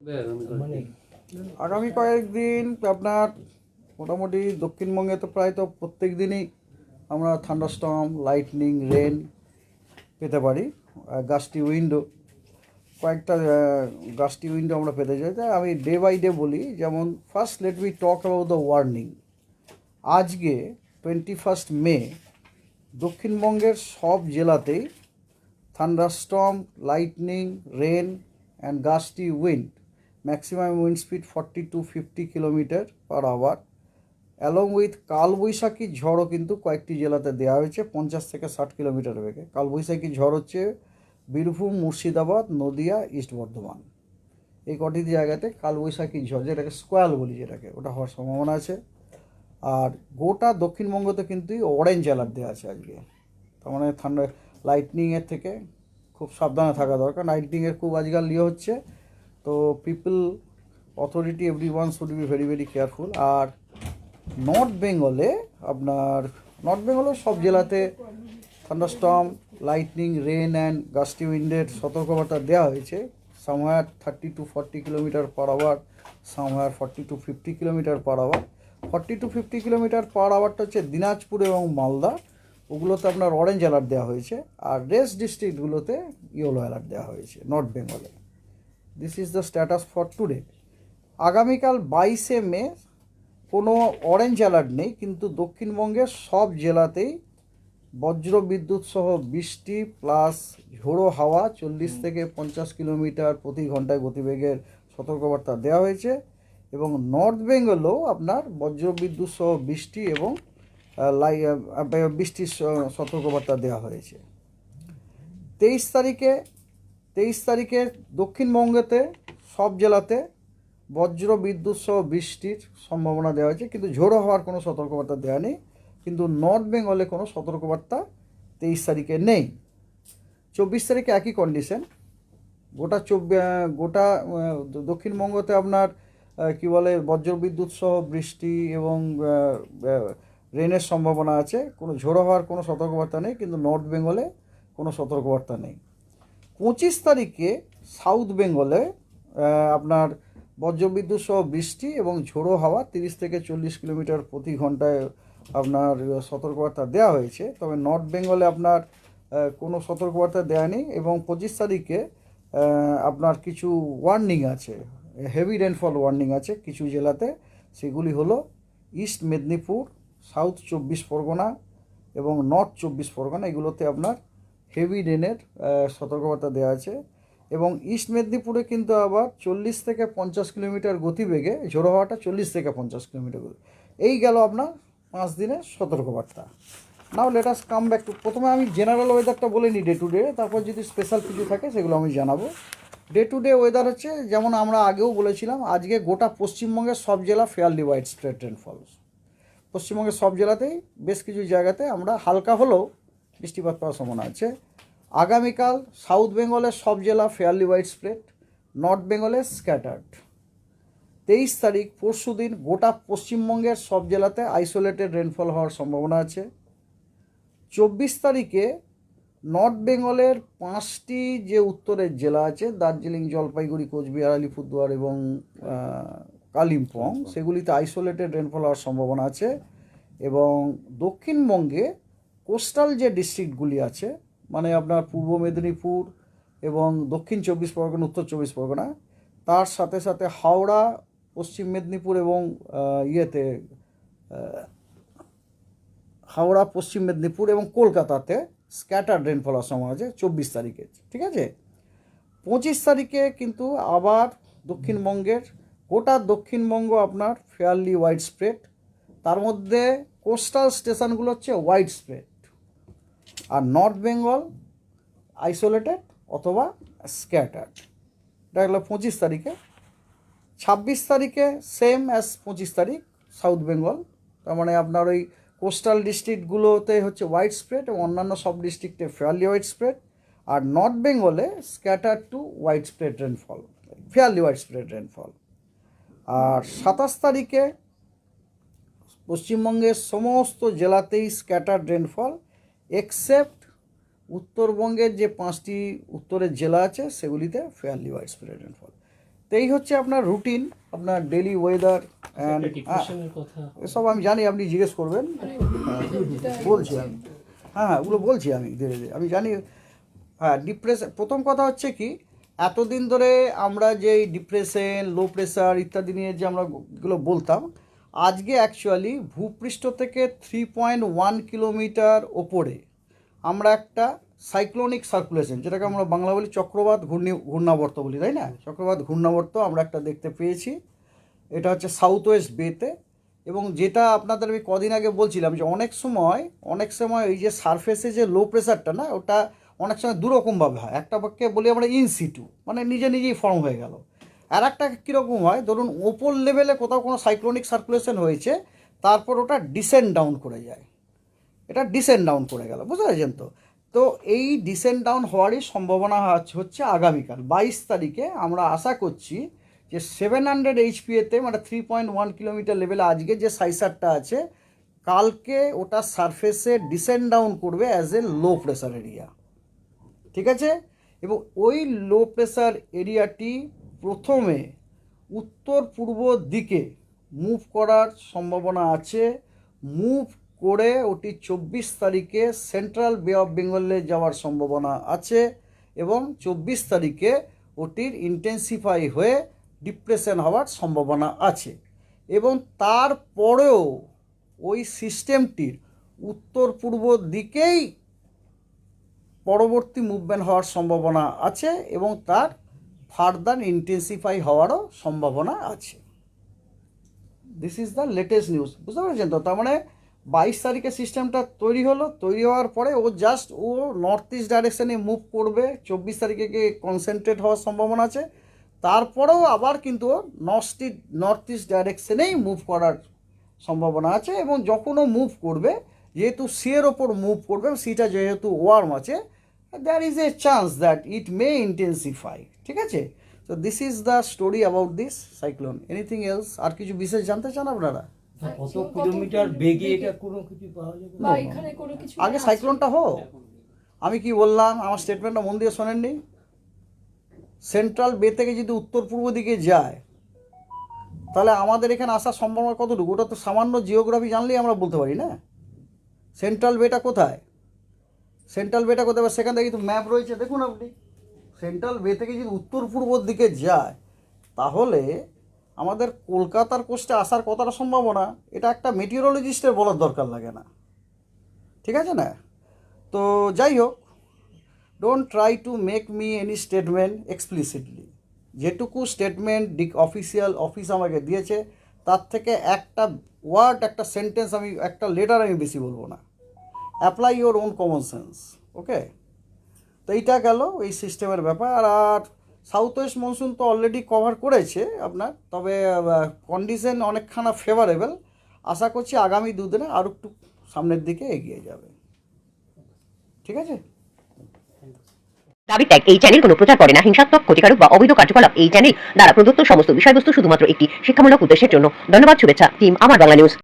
মানে আগামী কয়েকদিন আপনার মোটামুটি দক্ষিণবঙ্গে তো প্রায় তো প্রত্যেক দিনই আমরা থান্ডারস্টর্ম লাইটনিং রেন পেতে পারি। গাছটি উইন্ডো কয়েকটা গাছটি উইন্ডো আমরা পেতে চাই। তাই আমি ডে বাই ডে বলি, যেমন first let me talk about the warning আজকে টোয়েন্টি ফার্স্ট মে দক্ষিণবঙ্গের সব জেলাতেই thunderstorm lightning rain and gusty wind maximum wind speed forty to fifty kilometre per hour along with কালবৈশাখী ঝড়ও কিন্তু কয়েকটি জেলাতে দেওয়া হয়েছে, পঞ্চাশ থেকে ষাট কিলোমিটার বেগে। কালবৈশাখী ঝড় হচ্ছে বীরভূম, মুর্শিদাবাদ, নদিয়া, ইস্ট বর্ধমান। এই কটি জায়গাতে কালবৈশাখী ঝড় যেটাকে স্কোয়াল বলি যেটাকে, ওটা হওয়ার সম্ভাবনা আছে। আর গোটা দক্ষিণবঙ্গতে কিন্তু অরেঞ্জ অ্যালার্ট দেওয়া আছে আজকে। তার মানে ঠান্ডা লাইটনিংয়ের থেকে খুব সাবধানে থাকা দরকার। লাইটনিংয়ের খুব আজকাল ইয়ে হচ্ছে তো people authority everyone should be very very careful R north বেঙ্গলে আপনার নর্থ বেঙ্গলে সব জেলাতে thunderstorm lightning rain and gusty উইন্ডের সতর্কবার্তা দেওয়া হয়েছে। Somewhere thirty to forty kilometre per hour somewhere forty to fifty kilometre per hour forty to fifty kilometre per আওয়ারটা হচ্ছে দিনাজপুর এবং মালদা। ওগুলোতে আপনার অরেঞ্জ অ্যালার্ট দেওয়া হয়েছে। আর রেস্ট ডিস্ট্রিক্টগুলোতে ইয়েলো অ্যালার্ট দেওয়া হয়েছে নর্থ বেঙ্গলে this is the status for today আগামীকাল বাইশে মে কোনো অরেঞ্জ অ্যালার্ট নেই কিন্তু দক্ষিণবঙ্গের সব জেলাতেই বজ্র বিদ্যুৎ সহ বৃষ্টি প্লাস ঝোড়ো হাওয়া চল্লিশ থেকে পঞ্চাশ কিলোমিটার প্রতি ঘন্টায় গতিবেগের সতর্কবার্তা দেওয়া হয়েছে এবং নর্থ বেঙ্গলেও আপনার বজ্র বিদ্যুৎ সহ বৃষ্টি এবং লাই বৃষ্টির সতর্কবার্তা দেওয়া হয়েছে। তেইশ তারিখে তেইশ তারিখে দক্ষিণবঙ্গেতে, সব জেলাতে বজ্র বিদ্যুৎ সহ বৃষ্টির সম্ভাবনা দেওয়া হয়েছে। কিন্তু ঝোড়ো হওয়ার কোনো সতর্কবার্তা দেওয়া নেই। কিন্তু নর্থ বেঙ্গলে কোনো সতর্কবার্তা তেইশ তারিখে নেই। চব্বিশ তারিখে একই কন্ডিশন গোটা চব্বি গোটা দক্ষিণবঙ্গতে আপনার কি বলে বজ্রবিদ্যুৎ সহ বৃষ্টি এবং রেনের সম্ভাবনা আছে। কোনো ঝোড়ো হওয়ার কোনো সতর্কবার্তা নেই। কিন্তু নর্থ বেঙ্গলে কোনো সতর্কবার্তা নেই। পঁচিশ তারিখে সাউথ বেঙ্গলে আপনার বজ্রবিদ্যুৎ সহ বৃষ্টি এবং ঝোড়ো হাওয়া তিরিশ থেকে চল্লিশ কিলোমিটার প্রতি ঘন্টায় আপনার সতর্কবার্তা দেওয়া হয়েছে। তবে নর্থ বেঙ্গলে আপনার কোনো সতর্কবার্তা দেওয়া নেই এবং পঁচিশ তারিখে আপনার কিছু ওয়ার্নিং আছে হেভি রেনফল ওয়ার্নিং আছে কিছু জেলাতে। সেগুলি হলো ইস্ট মেদিনীপুর, সাউথ চব্বিশ পরগনা এবং নর্থ চব্বিশ পরগনা, এগুলোতে আপনার হেভি রেনের সতর্কবার্তা দেওয়া আছে। এবং ইস্ট মেদিনীপুরে কিন্তু আবার চল্লিশ থেকে পঞ্চাশ কিলোমিটার গতিবেগে ঝোড়ো হওয়াটা চল্লিশ থেকে পঞ্চাশ কিলোমিটার গতি এই গেল আপনার পাঁচ দিনের সতর্কবার্তা। Now let us come back to প্রথমে আমি জেনারেল ওয়েদারটা বলে নিই ডে টু ডে তারপর যদি স্পেশাল কিছু থাকে সেগুলো আমি জানাব। ডে টু ডে ওয়েদার হচ্ছে, যেমন আমরা আগেও বলেছিলাম, আজকে গোটা পশ্চিমবঙ্গের সব জেলা ফেয়ারলি ওয়াইড স্প্রেড রেনফল পশ্চিমবঙ্গের সব জেলাতেই বেশ কিছু জায়গাতে আমরা হালকা হলেও বৃষ্টিপাত পাওয়ার সম্ভাবনা আছে। আগামীকাল সাউথ বেঙ্গলের সব জেলা ফেয়ারলি ওয়াইড স্প্রেড নর্থ বেঙ্গলে স্ক্যাটার্ড তেইশ তারিখ পরশু দিন গোটা পশ্চিমবঙ্গের সব জেলাতে আইসোলেটেড রেনফল হওয়ার সম্ভাবনা আছে। চব্বিশ তারিখে নর্থ বেঙ্গলের পাঁচটি যে উত্তরের জেলা আছে দার্জিলিং জলপাইগুড়ি কোচবিহার আলিপুরদুয়ার এবং কালিম্পং সেগুলিতে আইসোলেটেড রেনফল হওয়ার সম্ভাবনা আছে এবং দক্ষিণবঙ্গে কোস্টাল যে ডিস্ট্রিক্টগুলি আছে মানে আপনার পূর্ব মেদিনীপুর এবং দক্ষিণ চব্বিশ পরগনা, উত্তর চব্বিশ পরগনা, তার সাথে সাথে হাওড়া, পশ্চিম মেদিনীপুর এবং ইয়েতে হাওড়া, পশ্চিম মেদিনীপুর এবং কলকাতাতে স্ক্যাটার রেনফল সম্ভাবনা আছে চব্বিশ তারিখে, ঠিক আছে? পঁচিশ তারিখে কিন্তু আবার দক্ষিণবঙ্গের, গোটা দক্ষিণবঙ্গ আপনার ফেয়ারলি ওয়াইড স্প্রেড তার মধ্যে কোস্টাল স্টেশনগুলো হচ্ছে ওয়াইড স্প্রেড আর নর্থ বেঙ্গল আইসোলেটেড অথবা স্ক্যাটার্ড। এটা হলো পঁচিশ তারিখে। ছাব্বিশ তারিখে সেম অ্যাজ পঁচিশ তারিখ সাউথ বেঙ্গল। তার মানে আপনার ওই কোস্টাল ডিস্ট্রিক্টগুলোতে হচ্ছে হোয়াইট স্প্রেড এবং অন্যান্য সব ডিস্ট্রিক্টে ফেয়ারলি হোয়াইট স্প্রেড। আর নর্থ বেঙ্গলে scatter to widespread rainfall fairly widespread rainfall. আর সাতাশ তারিখে পশ্চিমবঙ্গের সমস্ত জেলাতেই স্ক্যাটার রেনফল। এক্সেপ্ট উত্তরবঙ্গের যে পাঁচটি উত্তরের জেলা আছে সেগুলিতে ফেয়ারলি হোয়াইট স্প্রেড রেনফল তো এই হচ্ছে আপনার রুটিন আপনার ডেলি ওয়েদার অ্যান্ড এসব আমি জানি আপনি জিজ্ঞেস করবেন। হ্যাঁ, বলছি আমি। হ্যাঁ হ্যাঁ ওগুলো বলছি আমি ধীরে ধীরে। আমি জানি হ্যাঁ ডিপ্রেশন প্রথম কথা হচ্ছে কি এতদিন ধরে আমরা যে ডিপ্রেশন লো প্রেশার ইত্যাদি নিয়ে যে আমরা এগুলো বলতাম আজকে অ্যাকচুয়ালি ভূপৃষ্ঠ থেকে থ্রি পয়েন্ট ওয়ান কিলোমিটার ওপরে আমরা একটা সাইক্লোনিক সার্কুলেশন যেটাকে আমরা বাংলা বলি চক্রবাত ঘূর্ণি, ঘূর্ণাবর্ত বলি, তাই না? চক্রবাত ঘূর্ণাবর্ত আমরা একটা দেখতে পেয়েছি। এটা হচ্ছে সাউথ ওয়েস্ট বেতে এবং যেটা আপনাদের আমি কদিন আগে বলছিলাম যে অনেক সময় অনেক সময় এই যে সারফেসে যে লো প্রেশারটা না, ওটা অনেক সময় দুরকমভাবে হয়। একটা পক্ষে বলি আমরা ইন সিটু মানে নিজে নিজেই ফর্ম হয়ে গেল। আর একটা কীরকম হয়, ধরুন ওপর লেভেলে কোথাও কোনো সাইক্লোনিক সার্কুলেশন হয়েছে, তারপর ওটা ডিসেন্ড ডাউন করে যায়। এটা ডিসেন্ড ডাউন করে গেল, বুঝতে পেরেছেন তো? তো এই ডিসেন্ড ডাউন হওয়ারই সম্ভাবনা হচ্ছে- আগামীকাল, বাইশ তারিখে আমরা আশা করছি যে সেভেন হান্ড্রেড এইচপিএতে মানে থ্রি পয়েন্ট ওয়ান কিলোমিটার লেভেলে আজকে যে সাইসারটা আছে, কালকে ওটা সারফেসে ডিসেন্ড ডাউন করবে as a low pressure area ঠিক আছে? এবং ওই লো প্রেশার এরিয়াটি প্রথমে উত্তর পূর্ব দিকে মুভ করার সম্ভাবনা আছে। মুভ করে ওটি চব্বিশ তারিখে সেন্ট্রাল বে অফ বেঙ্গলে যাওয়ার সম্ভাবনা আছে এবং চব্বিশ তারিখে ওটির ইন্টেন্সিফাই হয়ে ডিপ্রেশন হওয়ার সম্ভাবনা আছে এবং তারপরেও ওই সিস্টেমটির উত্তর পূর্ব দিকেই পরবর্তী মুভমেন্ট হওয়ার সম্ভাবনা আছে এবং তার ফার্দার ইন্টেন্সিফাই হওয়ারও সম্ভাবনা আছে। This is the latest news বুঝতে পেরেছেন তো? তার মানে বাইশ তারিখে সিস্টেমটা তৈরি হলো, তৈরি হওয়ার পরে ও জাস্ট ও নর্থ ইস্ট ডাইরেকশানে মুভ করবে, চব্বিশ তারিখে গিয়ে কনসেন্ট্রেট হওয়ার সম্ভাবনা আছে। তারপরেও আবার কিন্তু নর্থ ইস্ট নর্থ ইস্ট ডাইরেকশনেই মুভ করার সম্ভাবনা আছে এবং যখন ও মুভ করবে, যেহেতু সিয়ের ওপর মুভ করবে সিটা যেহেতু ওয়ার্ম আছে there is a chance that it may intensify ঠিক আছে? তো this is the story about this cyclone anything else আর কিছু বিশেষ জানতে চান আপনারা? কত কিলোমিটার বেগে এটা কোনো কিছু পাওয়া যাবে? বা এখানে কোনো কিছু আগে সাইক্লোনটা হোক। আমি কি বললাম আমার স্টেটমেন্টটা মন দিয়ে শোনেননি? সেন্ট্রাল বে থেকে যদি উত্তর পূর্ব দিকে যায় তাহলে আমাদের এখানে আসার সম্ভাবনা কতটুকু? ওটা তো সামান্য জিওগ্রাফি জানলেই আমরা বলতে পারি না? সেন্ট্রাল বেটা কোথায়? সেন্ট্রাল বেটা কোথায়? এবার সেখান থেকে কিন্তু ম্যাপ রয়েছে। দেখুন আপনি। সেন্ট্রাল বে থেকে যদি উত্তর পূর্বর দিকে যায়, তাহলে আমাদের কলকাতার কোস্টে আসার কতটা সম্ভাবনা? এটা একটা মেটিওরোলজিস্টের বলার দরকার লাগে না। ঠিক আছে না? তো যাই হোক don't try to make me any statement explicitly যেটুকু স্টেটমেন্ট ডিক অফিসিয়াল অফিস আমাকে দিয়েছে, তার থেকে একটা ওয়ার্ড একটা সেন্টেন্স আমি, একটা লেটার আমি বেশি বলব না। Apply your own common sense okay তো এইটা গেল এই সিস্টেমের ব্যাপার। আর সাউথ ওয়েস্ট মনসুন তো অলরেডি কভার করেছে আপনার, তবে কন্ডিশন অনেকখানা ফেভারেবল আশা করছি আগামী দুদিনে আরও একটু সামনের দিকে এগিয়ে যাবে। ঠিক আছে? দাবি ত্যাগ, এই চ্যানেল কোনো প্রচার করে না। হিংসাত্মক, ক্ষতিকারক বা অবৈধ কার্যকলাপ, এই চ্যানেল দ্বারা প্রদত্ত সমস্ত বিষয়বস্তু শুধুমাত্র একটি শিক্ষামূলক উদ্দেশ্যের জন্য। ধন্যবাদ, শুভেচ্ছা টিম আমার বাংলা নিউজ